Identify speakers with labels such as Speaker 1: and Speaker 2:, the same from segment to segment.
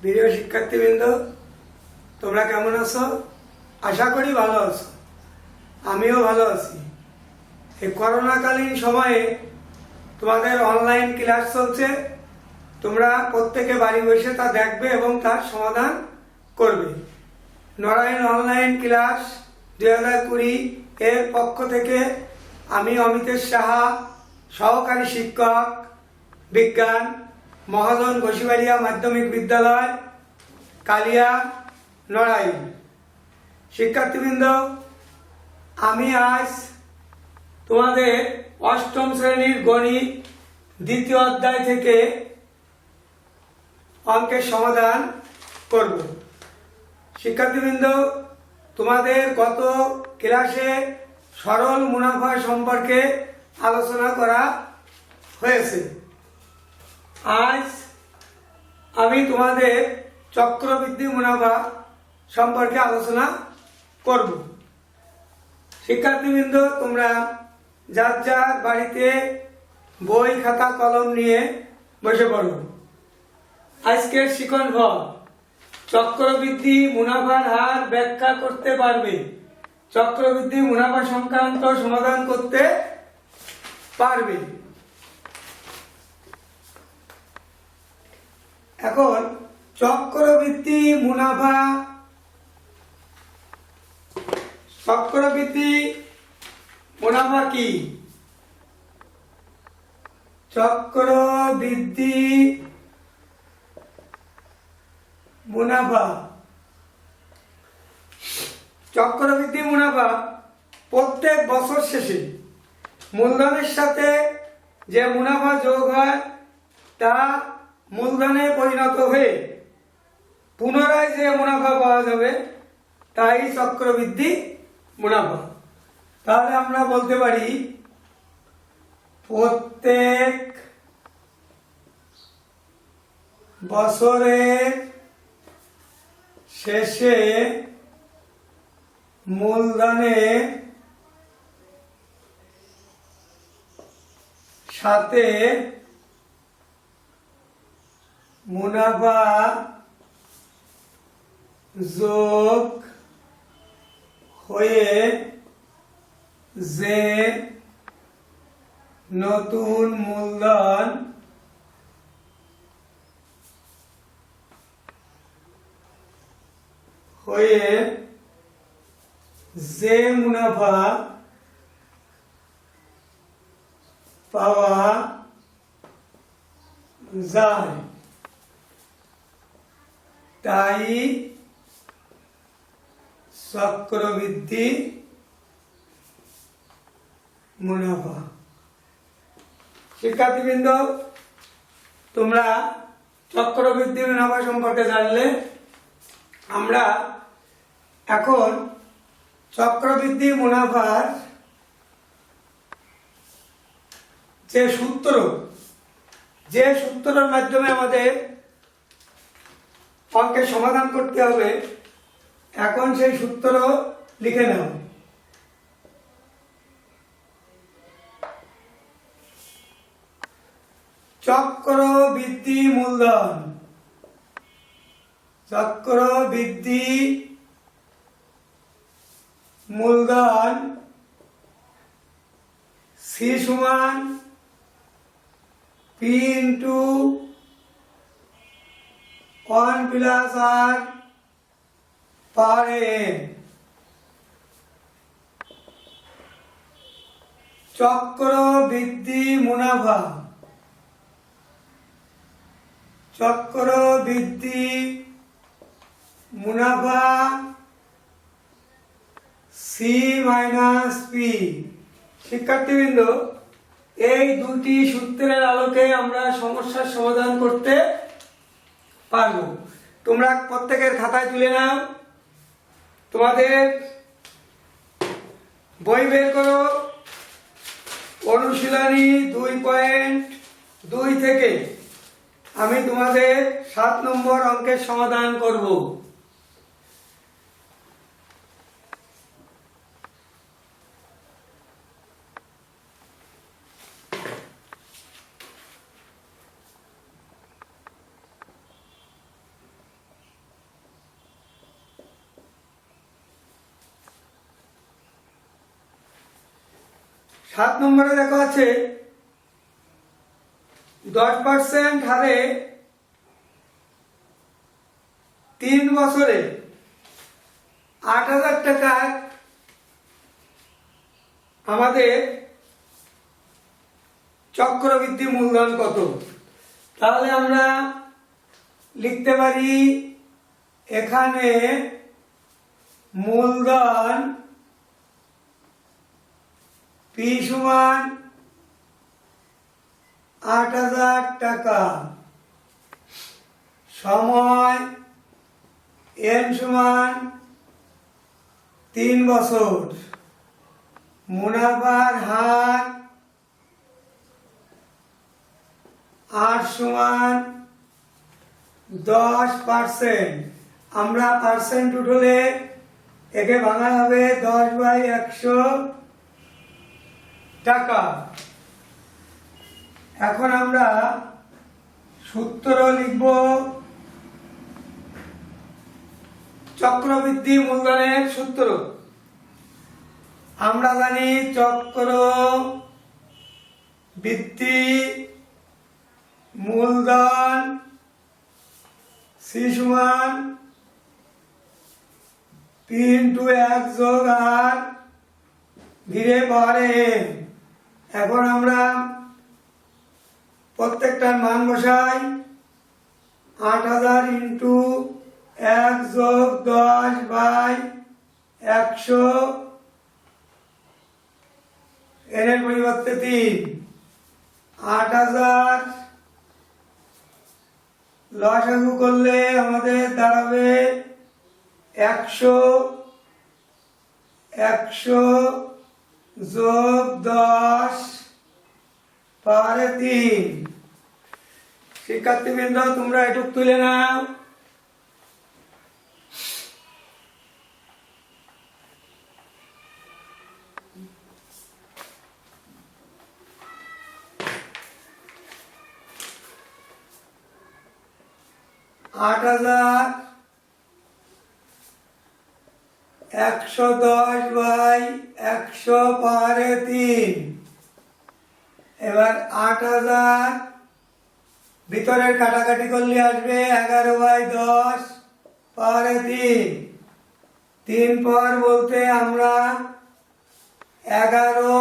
Speaker 1: প্রিয় শিক্ষার্থীবৃন্দ, তোমরা কেমন আছো? আশা করি ভালো আছো। আমিও ভালো আছি। এই করোনাকালীন সময়ে তোমাদের অনলাইন ক্লাস চলছে। তোমরা প্রত্যেকে বাড়ি বসে তা দেখবে এবং তার সমাধান করবে। নরায়ণ অনলাইন ক্লাস দুই হাজার কুড়ি এর পক্ষ থেকে আমি অমিতেশ সাহা, সহকারী শিক্ষক, বিজ্ঞান মহাজন ঘোষিবাড়িয়া মাধ্যমিক বিদ্যালয়, কালিয়া নড়াইল শিক্ষার্থীবৃন্দ, আমি আজ তোমাদের অষ্টম শ্রেণির গণিত দ্বিতীয় অধ্যায় থেকে অঙ্কের সমাধান করব। শিক্ষার্থীবৃন্দ, তোমাদের গত ক্লাসে সরল মুনাফা সম্পর্কে আলোচনা করা হয়েছে। আজ আমি তোমাদের চক্রবৃদ্ধি মুনাফা সম্পর্কে আলোচনা করব। শিক্ষার্থীবৃন্দ, তোমরা যার যার বাড়িতে বই, খাতা, কলম নিয়ে বসে পড়ো। আজকের শিখন ফল চক্রবৃদ্ধি মুনাফার হার ব্যাখ্যা করতে পারবে। চক্রবৃদ্ধি মুনাফা সংক্রান্ত সমাধান করতে পারবে। এখন চক্রবৃদ্ধি মুনাফা। চক্রবৃদ্ধি মুনাফা কি? চক্রবৃদ্ধি মুনাফা। চক্রবৃদ্ধি মুনাফা প্রত্যেক বছর শেষে মূলধনের সাথে যে মুনাফা যোগ হয় তা মূলধনে পরিণত হয়ে পুনরায় যে মুনাফা পাওয়া যাবে তাই চক্রবৃদ্ধি মুনাফা। তাহলে আমরা বলতে পারি, প্রত্যেক বছরের শেষে মূলধনে সাথে মুনাফা যোগ হয়ে যে নতুন মূলধন হয়ে যে মুনাফা পাওয়া যায়। তাই চক্রবৃদ্ধি মুনাফা শিক্ষার্থীবৃন্দ, তোমরা চক্রবৃদ্ধি মুনাফা সম্পর্কে জানলে আমরা এখন চক্রবৃদ্ধি মুনাফার যে সূত্র, যে সূত্রের মাধ্যমে আমাদের অঙ্কের সমাধান করতে হবে, এখন সেই সূত্র লিখে নাও চক্র বৃদ্ধি মূলধন। চক্র বৃদ্ধি মূলধন সি সমান P into one plus R power. N চক্র বৃদ্ধি মুনাফা। চক্র বৃদ্ধি মুনাফা সি মাইনাস পি শিক্ষার্থীবৃন্দ, এই দুটি সূত্রের আলোকে আমরা সমস্যার সমাধান করতে পারব। তোমরা প্রত্যেকের খাতায় তুলে নাও। তোমাদের বই বের করো। অনুশীলনী দুই পয়েন্ট দুই থেকে আমি তোমাদের সাত নম্বর অঙ্কের সমাধান করব। সাত নম্বরে দেখো আছে, দশ পার্সেন্ট হারে তিন বছরে আট হাজার টাকা আমাদের চক্রবৃদ্ধি মূলধন কত? তাহলে আমরা লিখতে পারি এখানে মূলধন পি সমান আট হাজার টাকা। সময় এন সমান তিন বছর। মুনাফার হার আট সমান দশ পার্সেন্ট আমরা পার্সেন্ট উঠলে একে ভাঙা হবে দশ বাই একশো। টাকা। এখন আমরা সূত্র লিখব চক্রবৃদ্ধি মূলধনের সূত্র। আমরা জানি চক্র বৃদ্ধি মূলধন সি সমান পি ইন্টু এক যোগ আর ধীরে পারে এখন আমরা প্রত্যেকটার মান বসাই। আট হাজার ইন্টু এক যোগ দশ বাই একশো। এর পরিবর্তে তিন। আট হাজার। লসাগু করলে আমাদের দাঁড়াবে একশো। একশো। যোগ দশ পারে তিন। শিক্ষার্থীবৃন্দ তোমরা এটুক তুলে নাও। আট হাজার একশো দশ বাই একশো পারে তিন। এবার আট হাজার। ভিতরের কাটাকাটি করলে আসবে এগারো বাই দশ পারে তিন। তিন পর বলতে আমরা এগারো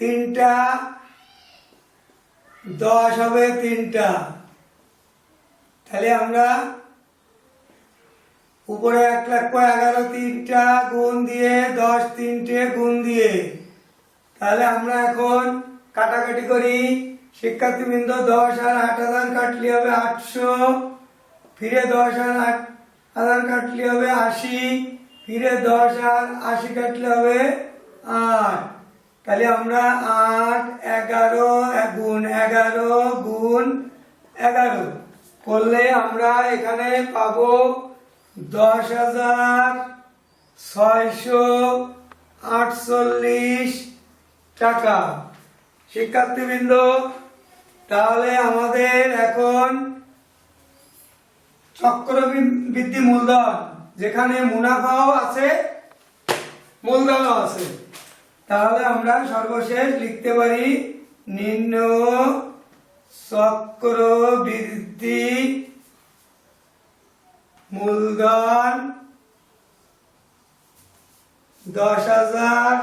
Speaker 1: তিনটা, দশ হবে তিনটা। তাহলে আমরা উপরে এক লক্ষ এগারো তিনটা গুণ দিয়ে, দশ তিনটে গুণ দিয়ে। তাহলে আমরা এখন কাটাকাটি করি। শিক্ষার্থীবৃন্দ দশ আর আট হাজার কাটলে হবে আটশো। ফিরে দশ আর আট হাজার কাটলে হবে আশি। ফিরে দশ আর আশি কাটলে হবে আট। তাহলে আমরা আট, এগারো গুণ এগারো গুণ এগারো। করলে আমরা এখানে পাবো দশ হাজার ছয়শো আটচল্লিশ টাকা। শিক্ষার্থীবৃন্দ, তাহলে আমাদের এখন চক্রবৃদ্ধি মূলধন, যেখানে মুনাফাও আছে, মূলধনও আছে। তাহলে আমরা সর্বশেষ লিখতে পারি, নিম্ন চক্রবৃদ্ধি মূলধন দশ হাজার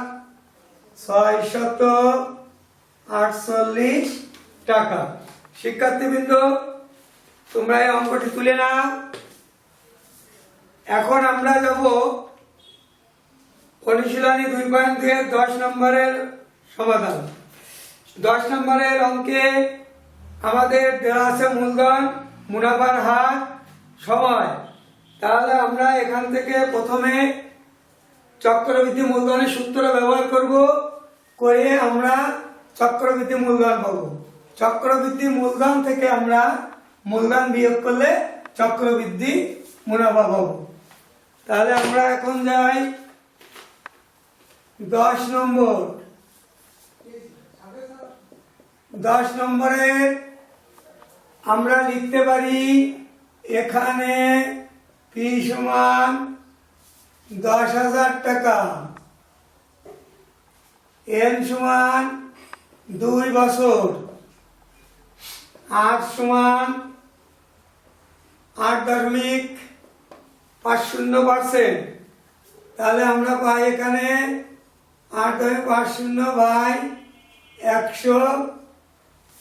Speaker 1: ছয়শত আটচল্লিশ টাকা। শিক্ষার্থীবৃন্দ, তোমরা এই অঙ্কটি তুলে নাও। এখন আমরা যাব অনুশীলনী দুই পয়েন্ট দুই দশ নম্বরের সমাধান। দশ নম্বরের অঙ্কে আমাদের দেওয়া আছে মূলধন মুনাফার হার, সময়। তাহলে আমরা এখান থেকে প্রথমে চক্রবৃদ্ধি মূলধনের সূত্র ব্যবহার করব, করে আমরা চক্রবৃদ্ধি মূলধন পাবো। চক্রবৃদ্ধি মূলধন থেকে আমরা মূলধন বিয়োগ করলে চক্রবৃদ্ধি মুনাফা পাবো। তাহলে আমরা এখন যাই দশ নম্বর। দশ নম্বরে আমরা লিখতে পারি, এখানে পি সমান দশ হাজার টাকা। এন সমান দুই বছর। আট সমান আট দশমিক পাঁচ শূন্য পার্সেন্ট। তাহলে আমরা পাই এখানে আট দশমিক পাঁচ শূন্য বাই একশো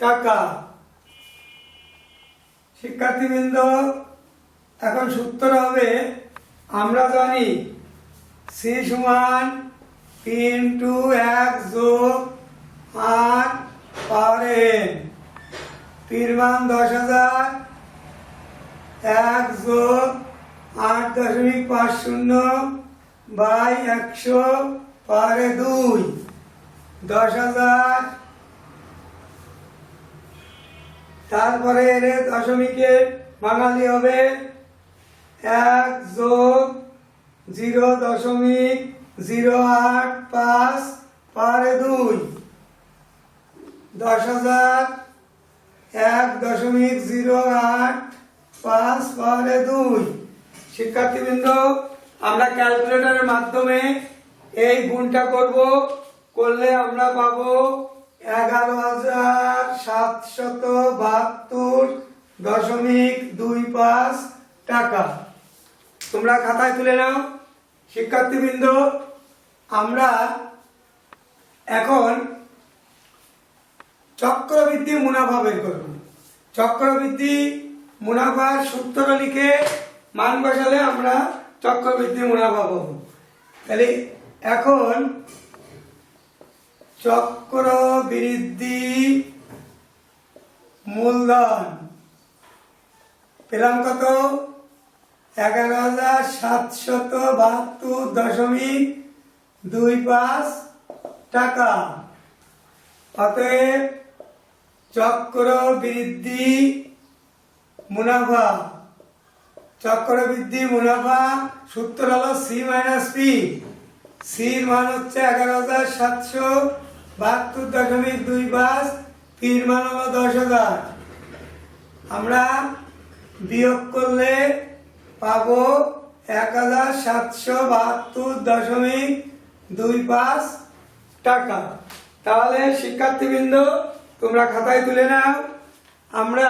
Speaker 1: টাকা। শিক্ষার্থীবৃন্দ এখন সূত্র হবে, আমরা জানি সি সমান তিন টু এক যোগ আট পাওয়ার এন তিন মান দশ হাজার, এক যোগ আট দশমিক পাঁচ শূন্য বাই একশো পারে দুই। দশ হাজার, তারপরে এর দশমিকে বাঙালি হবে এক যোগ জিরো দশমিক জিরো আট পাঁচ পারে দুই। দশ হাজার এক দশমিক জিরো আট পাঁচ পারে দুই। শিক্ষার্থীবৃন্দ, আমরা ক্যালকুলেটরের মাধ্যমে এই গুণটা করব। করলে আমরা পাবো এগারো হাজার সাতশত বাহাত্তর দশমিক দুই পাঁচ টাকা। তোমরা খাতায় তুলে নাও। শিক্ষার্থীবৃন্দ, আমরা এখন চক্রবৃদ্ধি মুনাফা বের করব। চক্রবৃদ্ধি মুনাফার সূত্র লিখে মান বসালে আমরা চক্রবৃদ্ধি মুনাফা পাবো। তাহলে এখন চক্রবৃদ্ধি মূলধন পেলাম কত? এগারো হাজার সাতশত বাহাত্তর দশমিক দুই পাঁচ টাকা। অতএব চক্রবৃদ্ধি মুনাফা। চক্রবৃদ্ধি মুনাফা সূত্র হলো সি মাইনাস পি সির মান হচ্ছে এগারো হাজার সাতশো বাহাত্তর দশমিক দুই পাঁচ। পির মান হলো দশ হাজার। আমরা বিয়োগ করলে পাবো এক হাজার সাতশো বাহাত্তর দশমিক দুই পাঁচ টাকা। তাহলে, শিক্ষার্থীবৃন্দ, তোমরা খাতায় তুলে নাও। আমরা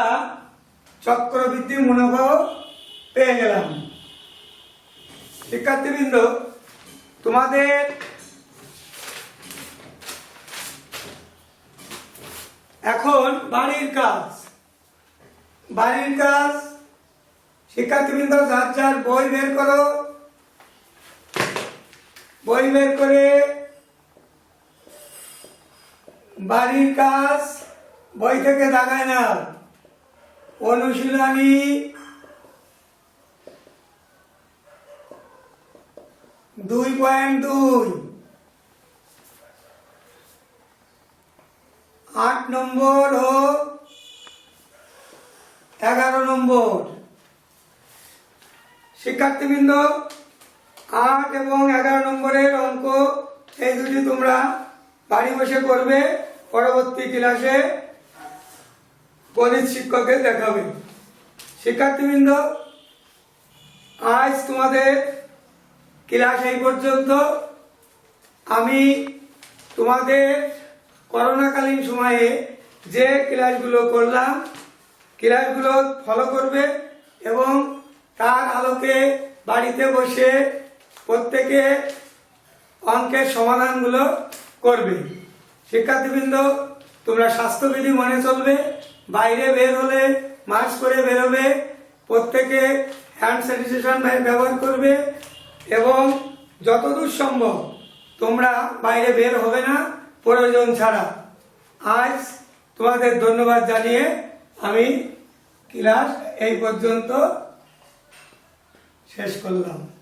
Speaker 1: চক্রবৃদ্ধি মুনাফাও পেয়ে গেলাম। শিক্ষার্থীবৃন্দ, তোমাদের এখন বাড়ির কাজ। বাড়ির কাজ শিক্ষার্থীবৃন্দ যার যার বই বের করো। বই বের করে বাড়ির কাজ বই থেকে দাগায় নাও। অনুশীলনী দুই পয়েন্ট দুই। আট নম্বর ও এগারো নম্বর। শিক্ষার্থীবৃন্দ, আট এবং এগারো নম্বরের অঙ্ক, এই দুটি তোমরা বাড়ি বসে করবে, পরবর্তী ক্লাসে গণিত শিক্ষকের দেখাবে। শিক্ষার্থীবৃন্দ, আজ তোমাদের ক্লাস এই পর্যন্ত। আমি তোমাদের করোনাকালীন সময়ে যে ক্লাসগুলো করলাম, ক্লাসগুলো ফলো করবে এবং তার আলোকে বাড়িতে বসে প্রত্যেকে অঙ্কের সমাধানগুলো করবে। শিক্ষার্থীবৃন্দ, তোমরা স্বাস্থ্যবিধি মনে চলবে, বাইরে বের হলে মাস্ক করে বেরোবে, প্রত্যেকে হ্যান্ড স্যানিটেশন ব্যবহার করবে এবং যতদূর সম্ভব তোমরা বাইরে বের হবে না, প্রয়োজন ছাড়া। আজ তোমাদের ধন্যবাদ জানিয়ে আমি ক্লাস এই পর্যন্ত শেষ করলাম